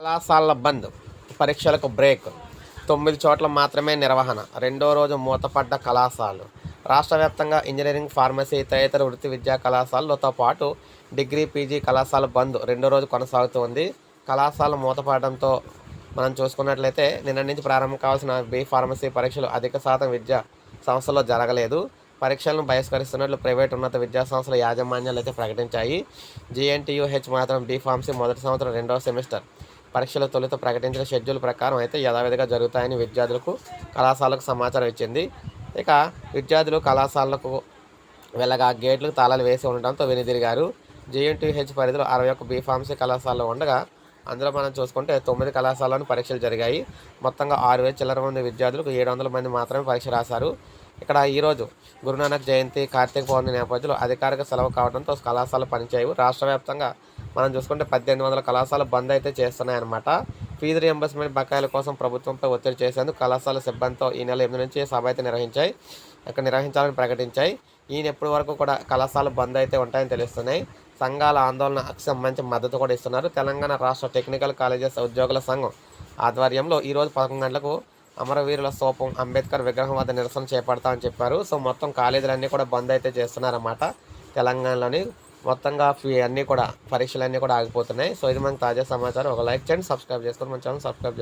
కళాశాలల బంద్ పరీక్షలకు బ్రేక్ తొమ్మిది చోట్ల మాత్రమే నిర్వహణ రెండో రోజు మూతపడ్డ కళాశాలలు. రాష్ట్ర వ్యాప్తంగా ఇంజనీరింగ్ ఫార్మసీ తదితర వృత్తి విద్యా కళాశాలలతో పాటు డిగ్రీ పీజీ కళాశాల బంద్ రెండో రోజు కొనసాగుతోంది కళాశాల మూతపడడంతో మనం చూసుకున్నట్లయితే నిన్న నుంచి ప్రారంభం కావాల్సిన బీ ఫార్మసీ పరీక్షలు అధిక శాతం విద్యా సంస్థలో జరగలేదు. పరీక్షలను బహిష్కరిస్తున్నట్లు ప్రైవేట్ ఉన్నత విద్యా సంస్థల యాజమాన్యాలు అయితే ప్రకటించాయి. జేఎన్టీయూహెచ్ మాత్రం బీ ఫార్మసీ మొదటి సంవత్సరం రెండవ సెమిస్టర్ పరీక్షల తొలుత ప్రకటించిన షెడ్యూల్ ప్రకారం అయితే యథావిధిగా జరుగుతాయని విద్యార్థులకు కళాశాలకు సమాచారం ఇచ్చింది. ఇక విద్యార్థులు కళాశాలకు వెళ్ళగా గేట్లకు తాళాలు వేసి ఉండడంతో వెనుదిరిగారు. జేఎన్టీహెచ్ పరిధిలో అరవై ఒక్క బీఫార్మసీ కళాశాలలో ఉండగా అందులో మనం చూసుకుంటే తొమ్మిది కళాశాలలోని పరీక్షలు జరిగాయి. మొత్తంగా ఆరు వేల చిల్లర మంది విద్యార్థులకు ఏడు వందల మంది మాత్రమే పరీక్ష రాశారు. ఇక్కడ ఈరోజు గురునానక్ జయంతి కార్తీక పౌర్ణమి నేపథ్యంలో అధికారిక సెలవు కావడంతో కళాశాలలు పనిచేయవు. రాష్ట్ర వ్యాప్తంగా మనం చూసుకుంటే పద్దెనిమిది వందల కళాశాల బంద్ అయితే చేస్తున్నాయన్నమాట. ఫీజు రియంబర్స్మెంట్ బకాయిల కోసం ప్రభుత్వంపై ఒత్తిడి చేసేందుకు కళాశాల సిబ్బందితో ఈ నెల ఎనిమిది నుంచి సభ అయితే నిర్వహించాయి. అక్కడ నిర్వహించాలని ప్రకటించాయి. ఈయన ఎప్పటి వరకు కూడా కళాశాల బంద్ అయితే ఉంటాయని తెలుస్తున్నాయి. సంఘాల ఆందోళనకు సంబంధించి మద్దతు కూడా ఇస్తున్నారు. తెలంగాణ రాష్ట్ర టెక్నికల్ కాలేజెస్ ఉద్యోగుల సంఘం ఆధ్వర్యంలో ఈరోజు పదకొండు గంటలకు అమరవీరుల సోపం అంబేద్కర్ విగ్రహం వద్ద నిరసన చేపడతామని చెప్పారు. సో మొత్తం కాలేజీలన్నీ కూడా బంద్ అయితే చేస్తున్నారన్నమాట తెలంగాణలోని. మొత్తంగా ఫీ అన్నీ కూడా పరీక్షలు అన్నీ కూడా ఆగిపోతున్నాయి. సో ఇది మనకు తాజా సమాచారం. ఒక లైక్ చేయండి సబ్స్క్రైబ్ చేసుకొని మన ఛానల్ సబ్స్క్రైబ్